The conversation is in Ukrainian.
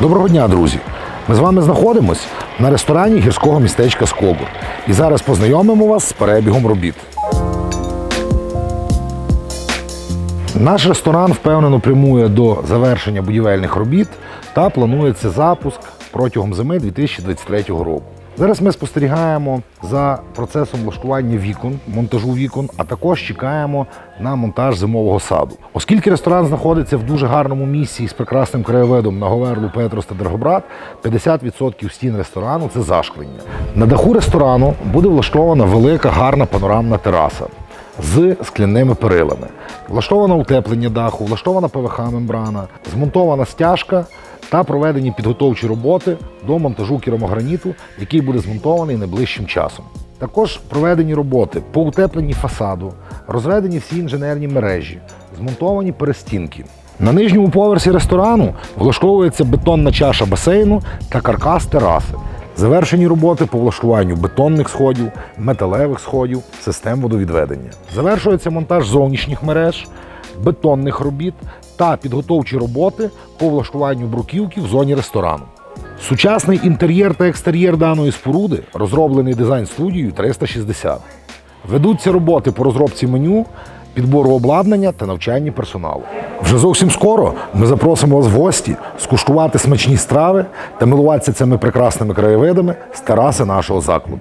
Доброго дня, друзі! Ми з вами знаходимось на ресторані гірського містечка Скобур. І зараз познайомимо вас з перебігом робіт. Наш ресторан впевнено прямує до завершення будівельних робіт та планується запуск протягом зими 2023 року. Зараз ми спостерігаємо за процесом влаштування вікон, монтажу вікон, а також чекаємо на монтаж зимового саду. Оскільки ресторан знаходиться в дуже гарному місці з прекрасним краєвидом на Говерлу, Петрос та Драгобрат, 50% стін ресторану це зашклення. На даху ресторану буде влаштована велика гарна панорамна тераса з скляними перилами. Влаштовано утеплення даху, влаштована ПВХ-мембрана, змонтована стяжка та проведені підготовчі роботи до монтажу керамограніту, який буде змонтований найближчим часом. Також проведені роботи по утепленні фасаду, розведені всі інженерні мережі, змонтовані перестінки. На нижньому поверсі ресторану влаштовується бетонна чаша басейну та каркас тераси. Завершені роботи по влаштуванню бетонних сходів, металевих сходів, систем водовідведення. Завершується монтаж зовнішніх мереж, бетонних робіт та підготовчі роботи по влаштуванню бруківки в зоні ресторану. Сучасний інтер'єр та екстер'єр даної споруди розроблений дизайн-студією 360. Ведуться роботи по розробці меню, підбору обладнання та навчанні персоналу. Вже зовсім скоро ми запросимо вас в гості скуштувати смачні страви та милуватися цими прекрасними краєвидами з тераси нашого закладу.